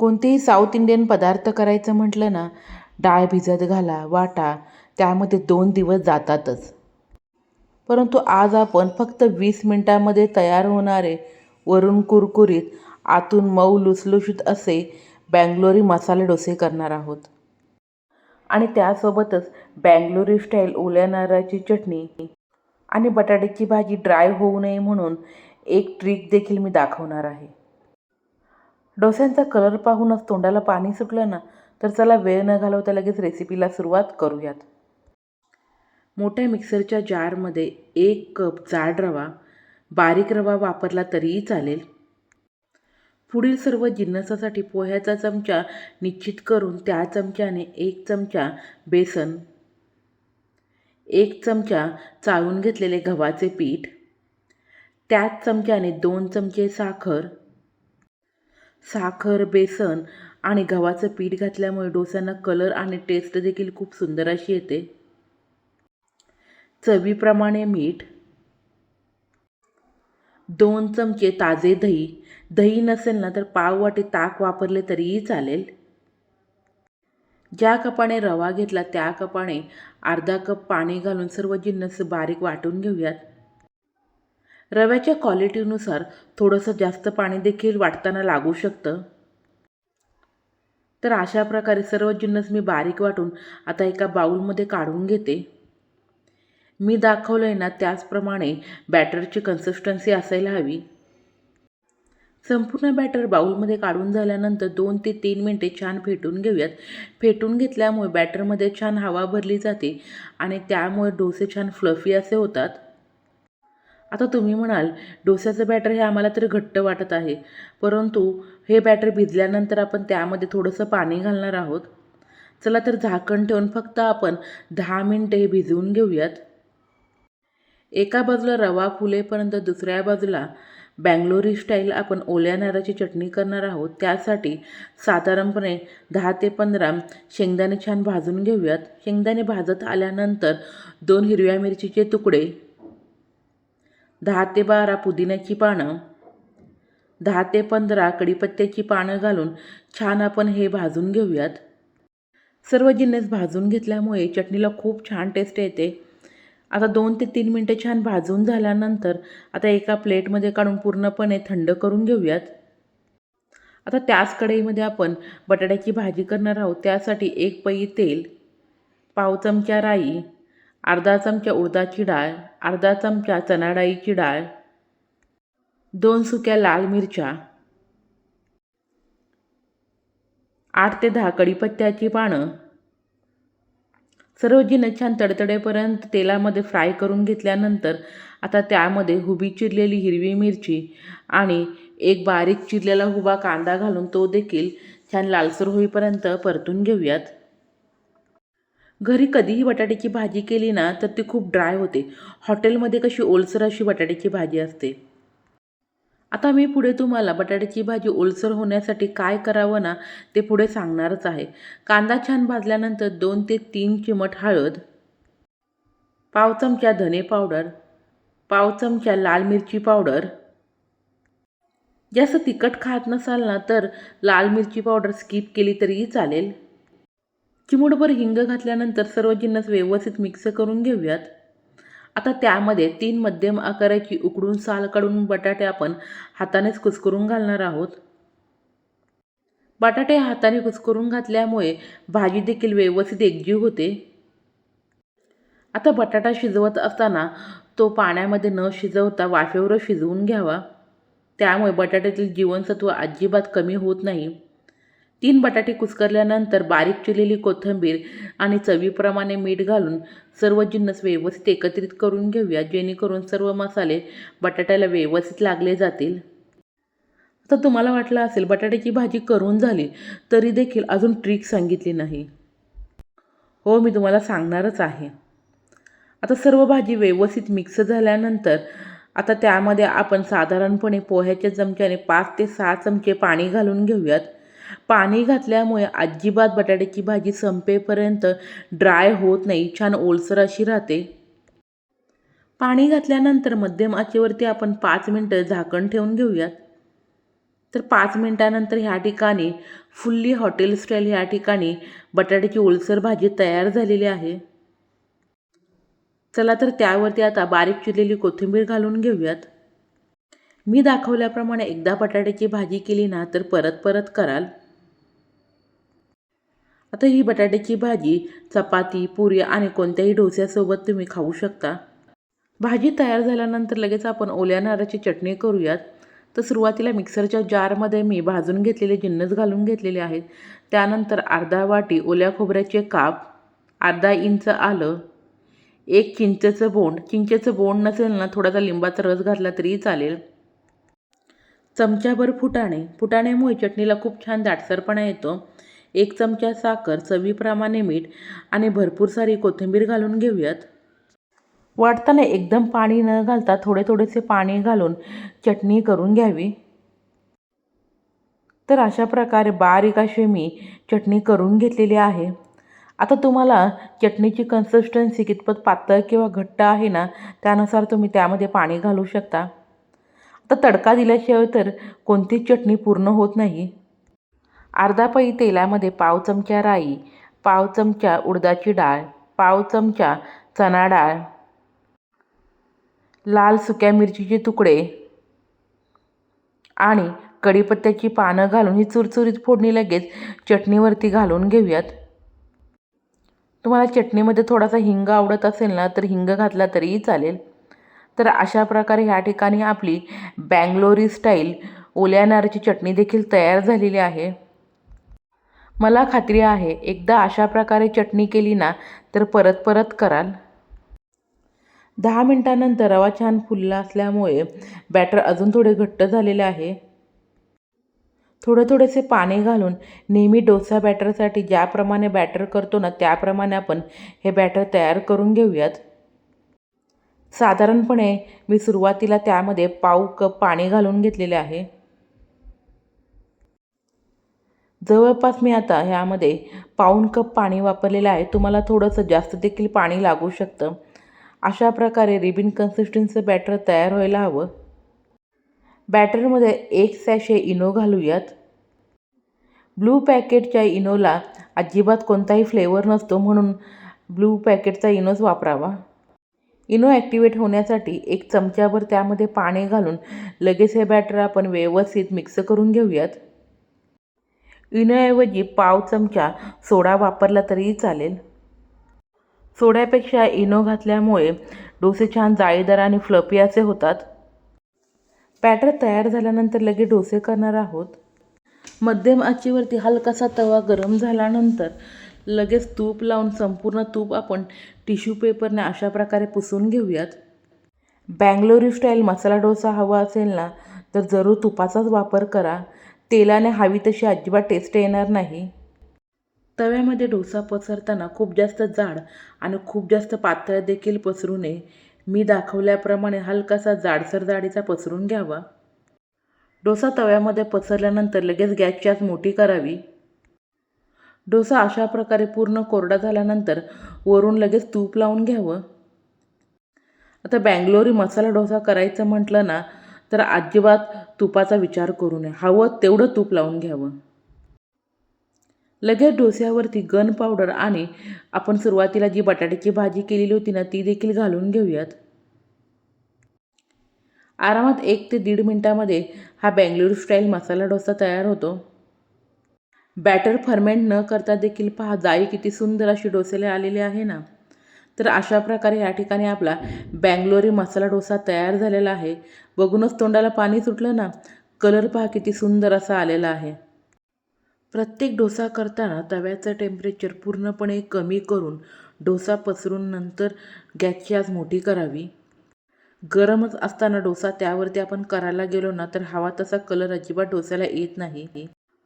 कोणतेही south Indian पदार्थ करायचं म्हटलं ना डाळ भिजत घाला वाटा त्यामध्ये दोन दिवस जातातच. परंतु आज आपण फक्त वीस मिनटामध्ये तयार होणारे वरून कुरकुरीत आतून मऊ लुसलुशीत असे बँगलोरी मसाले डोसे करणार आहोत. आणि त्यासोबतच बँगलोरी स्टाईल ओल्या नारळाची चटणी आणि बटाट्याची भाजी ड्राय होऊ नये म्हणून एक ट्रिक देखील मी दाखवणार आहे. डोस्यांचा कलर पाहूनच तोंडाला पाणी सुटलं ना तर चला वेळ न घालवता लगेच रेसिपीला सुरुवात करूयात. मोठ्या मिक्सरच्या जारमध्ये एक कप जाड रवा बारीक रवा वापरला तरीही चालेल. पुढील सर्व जिन्नसासाठी पोह्याचा चमचा निश्चित करून त्या चमच्याने एक चमचा बेसन एक चमचा चाळून घेतलेले गव्हाचे पीठ त्याच चमच्याने दोन चमचे साखर साखर बेसन आणि गव्हाचं पीठ घातल्यामुळे डोस्यांना कलर आणि टेस्ट देखील खूप सुंदर अशी येते. चवीप्रमाणे मीठ. दोन चमचे ताजे दही. दही नसेल ना तर पाव वाटे ताक वापरले तरीही चालेल. ज्या कपाने रवा घेतला त्या कपाने अर्धा कप पाणी घालून सर्व जिन्नस बारीक वाटून घेऊयात. रव्याच्या क्वालिटीनुसार थोडंसं जास्त पाणी देखील वाटताना लागू शकतं. तर अशा प्रकारे सर्व जिन्नस मी बारीक वाटून आता एका बाऊलमध्ये काढून घेते. मी दाखवलं आहे ना त्याचप्रमाणे बॅटरची कन्सिस्टन्सी असायला हवी. संपूर्ण बॅटर बाऊलमध्ये काढून झाल्यानंतर दोन ते तीन मिनटे छान फेटून घेऊयात. फेटून घेतल्यामुळे बॅटरमध्ये छान हवा भरली जाते आणि त्यामुळे डोसे छान फ्लफी असे होतात. आता तुम्ही म्हणाल डोस्याचं बॅटर हे आम्हाला तरी घट्ट वाटत आहे. परंतु हे बॅटर भिजल्यानंतर आपण त्यामध्ये थोडंसं पाणी घालणार आहोत. चला तर झाकण ठेवून फक्त आपण दहा मिनटं हे भिजवून घेऊयात. एका बाजूला रवा फुलेपर्यंत दुसऱ्या बाजूला बँगलोरी स्टाईल आपण ओल्या नारळाची चटणी करणार आहोत. त्यासाठी साधारणपणे दहा ते पंधरा शेंगदाणे छान भाजून घेऊयात. शेंगदाणे भाजत आल्यानंतर दोन हिरव्या मिरचीचे तुकडे दहा ते बारा पुदिन्याची पानं दहा ते पंधरा कडीपत्त्याची पानं घालून छान आपण हे भाजून घेऊयात. सर्व जिन्नस भाजून घेतल्यामुळे चटणीला खूप छान टेस्ट येते. आता दोन ते तीन मिनटं छान भाजून झाल्यानंतर आता एका प्लेटमध्ये काढून पूर्णपणे थंड करून घेऊयात. आता त्याच कढईमध्ये आपण बटाट्याची भाजी करणार आहोत. त्यासाठी एक पई तेल पाव चमचा राई अर्धा चमचा उडदाची डाळ अर्धा चमचा चणाडाळीची डाळ दोन सुक्या लाल मिरच्या आठ ते दहा कढीपत्त्याची पानं सर्व जिन्नस छान तडतडेपर्यंत तेलामध्ये फ्राय करून घेतल्यानंतर आता त्यामध्ये हुबी चिरलेली हिरवी मिरची आणि एक बारीक चिरलेला हुबा कांदा घालून तो देखील छान लालसर होईपर्यंत परतून घेऊयात. घरी कधीही बटाट्याची भाजी केली ना तर ती खूप ड्राय होते. हॉटेलमध्ये कशी ओलसर अशी बटाट्याची भाजी असते. आता मी पुढे तुम्हाला बटाट्याची भाजी ओलसर होण्यासाठी काय करावं ना ते पुढे सांगणारच आहे. कांदा छान भाजल्यानंतर दोन ते तीन चिमट हळद पाव चमचा धने पावडर पाव चमचा लाल मिरची पावडर. जास्त तिखट खात नसाल ना तर लाल मिरची पावडर स्किप केली तरीही चालेल. चिमूटभर हिंग घातल्यानंतर सर्व जिन्नस व्यवस्थित मिक्स करून घेऊयात. आता त्यामध्ये तीन मध्यम आकाराची उकडून साल काढून बटाटे आपण हातानेच कुस्करून घालणार आहोत. बटाटे हाताने कुस्करून घातल्यामुळे भाजी देखील व्यवस्थित एकजीव होते. आता बटाटा शिजवत असताना तो पाण्यामध्ये न शिजवता वाफेवर शिजवून घ्यावा. त्यामुळे बटाट्यातील जीवनसत्व अजिबात कमी होत नाही. तीन बटाटे कुस्करल्यानंतर बारीक चिरलेली कोथिंबीर आणि चवीप्रमाणे मीठ घालून सर्व जिन्नस व्यवस्थित एकत्रित करून घेऊया. जेणेकरून सर्व मसाले बटाट्याला व्यवस्थित लागले जातील. आता तुम्हाला वाटलं असेल बटाट्याची भाजी करून झाली तरी देखील अजून ट्रिक सांगितली नाही. हो मी तुम्हाला सांगणारच आहे. आता सर्व भाजी व्यवस्थित मिक्स झाल्यानंतर आता त्यामध्ये आपण साधारणपणे पोह्याच्या चमच्याने पाच ते सहा चमचे पाणी घालून घेऊयात. पाणी घातल्यामुळे अजिबात बटाट्याची भाजी संपेपर्यंत ड्राय होत नाही. छान ओलसर अशी राहते. पाणी घातल्यानंतर मध्यम आचेवरती आपण पाच मिनटं झाकण ठेवून घेऊयात. तर पाच मिनटानंतर ह्या ठिकाणी फुल्ली हॉटेल स्टाईल ह्या ठिकाणी बटाट्याची ओलसर भाजी तयार झालेली आहे. चला तर त्यावरती आता बारीक चिरलेली कोथिंबीर घालून घेऊयात. मी दाखवल्याप्रमाणे एकदा बटाट्याची भाजी केली ना तर परत परत कराल. आता ही बटाट्याची भाजी चपाती पुरी आणि कोणत्याही डोस्यासोबत तुम्ही खाऊ शकता. भाजी तयार झाल्यानंतर लगेच आपण ओल्या नारळाची चटणी करूयात. तर सुरुवातीला मिक्सरच्या जारमध्ये मी भाजून घेतलेले जिन्नस घालून घेतलेले आहेत. त्यानंतर अर्धा वाटी ओल्या खोबऱ्याचे काप अर्धा इंच आलं एक चिंचेचं बोंड. चिंचेचं बोंड नसेल ना थोडासा लिंबाचा रस घातला तरीही चालेल. चमच्याभर फुटाणे. फुटाण्यामुळे चटणीला खूप छान दाटसरपणा येतो. एक चमचा साखर चवीप्रमाणे मीठ आणि भरपूर सारी कोथिंबीर घालून घेऊयात. वाटताना एकदम पाणी न घालता थोडे थोडेसे पाणी घालून चटणी करून घ्यावी. तर अशा प्रकारे बारीक अशी मी चटणी करून घेतलेली आहे. आता तुम्हाला चटणीची कन्सिस्टन्सी कितपत पातळ किंवा घट्ट आहे ना त्यानुसार तुम्ही त्यामध्ये पाणी घालू शकता. आता तडका दिल्याशिवाय तर कोणतीच चटणी पूर्ण होत नाही. अर्धा पई तेलामध्ये पाव चमचा राई पाव चमचा उडदाची डाळ पाव चमचा चणा डाळ लाल सुक्या मिरचीचे तुकडे आणि कढीपत्त्याची पानं घालून ही चुरचुरीत फोडणी लगेच चटणीवरती घालून घेऊयात. तुम्हाला चटणीमध्ये थोडासा हिंग आवडत असेल ना तर हिंग घातला तरीही चालेल. तर अशा प्रकारे ह्या ठिकाणी आपली बँगलोरी स्टाईल ओल्या नारळाची चटणी देखील तयार झालेली आहे. मला खात्री आहे एकदा अशा प्रकारे चटणी केली ना तर परत परत कराल. दहा मिनटानंतर रवा छान फुलला असल्यामुळे बॅटर अजून थोडे घट्ट झालेले आहे. थोडे थोडेसे पाणी घालून नेहमी डोसा बॅटरसाठी ज्याप्रमाणे बॅटर करतो ना त्याप्रमाणे आपण हे बॅटर तयार करून घेऊयात. साधारणपणे मी सुरुवातीला त्यामध्ये पाव कप पाणी घालून घेतलेले आहे. जवळपास मी आता ह्यामध्ये पाऊण कप पाणी वापरलेलं आहे. तुम्हाला थोडंसं जास्त देखील पाणी लागू शकतं. अशा प्रकारे रिबिन कन्सिस्टन्सीचं बॅटर तयार व्हायला हवं. बॅटरमध्ये एक सॅशे इनो घालूयात. ब्लू पॅकेटच्या इनोला अजिबात कोणताही फ्लेवर नसतो म्हणून ब्लू पॅकेटचा इनोच वापरावा. इनो ॲक्टिवेट होण्यासाठी एक चमच्याभर त्यामध्ये पाणी घालून लगेच हे बॅटर आपण व्यवस्थित मिक्स करून घेऊयात. इनोऐवजी पाव चमचा सोडा वापरला तरीही चालेल. सोड्यापेक्षा इनो घातल्यामुळे डोसे छान जाळीदार आणि फ्लपी असे होतात. पॅटर तयार झाल्यानंतर लगेच डोसे करणार आहोत. मध्यम आचीवरती हलकासा तवा गरम झाल्यानंतर लगेच तूप लावून संपूर्ण तूप आपण टिश्यू पेपरने अशा प्रकारे पुसून घेऊयात. बँगलोरी स्टाईल मसाला डोसा हवा असेल ना तर जरूर तुपाचाच वापर करा. तेलाने हवी तशी अजिबात टेस्ट येणार नाही. तव्यामध्ये डोसा पसरताना खूप जास्त जाड आणि खूप जास्त पातळ देखील पसरू नये. मी दाखवल्याप्रमाणे हलकासा जाडसर जाडीचा पसरून घ्यावा. डोसा तव्यामध्ये पसरल्यानंतर लगेच गॅसची आच मोठी करावी. डोसा अशा प्रकारे पूर्ण कोरडा झाल्यानंतर वरून लगेच तूप लावून घ्यावं. आता बँगलोरी मसाला डोसा करायचं म्हटलं ना तर अजिबात तुपाचा विचार करू नये. हवं तेवढं तूप लावून घ्यावं. लगेच डोस्यावरती गन पावडर आणि आपण सुरुवातीला जी बटाट्याची भाजी केलेली होती ना ती देखील घालून घेऊयात. आरामात एक ते दीड मिनटामध्ये हा बँगलोर स्टाईल मसाला डोसा तयार होतो. बॅटर फर्मेंट न करता देखील पहा जाई किती सुंदर अशी डोसेला आलेली आहे ना. तर अशा प्रकारे या ठिकाणी आपला बँगलोरी मसाला डोसा तयार झालेला आहे. बघूनच तोंडाला पाणी सुटलं ना? कलर पहा किती सुंदर असा आलेला आहे. प्रत्येक डोसा करताना तव्याचं टेम्परेचर पूर्णपणे कमी करून डोसा पसरून नंतर गॅसची आज मोठी करावी. गरमच असताना डोसा त्यावरती आपण करायला गेलो ना तर हवा तसा कलर अजिबात डोस्याला येत नाही.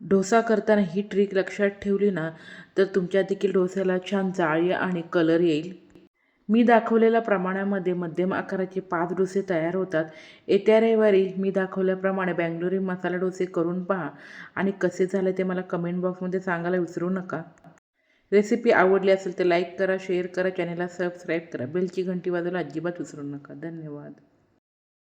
डोसा करताना ही ट्रिक लक्षात ठेवली ना तर तुमच्या देखील डोस्याला छान जाळी आणि कलर येईल. मी दाखवलेल्या प्रमाणामध्ये मध्यम आकाराचे पाच डोसे तयार होतात. येत्या रविवारी मी दाखवल्याप्रमाणे बँगलोरी मसाला डोसे करून पहा आणि कसे झाले ते मला कमेंट बॉक्समध्ये सांगायला विसरू नका. रेसिपी आवडली असेल तर लाईक करा शेअर करा चॅनलला सबस्क्राईब करा. बेलची घंटी वाजवायला अजिबात विसरू नका. धन्यवाद.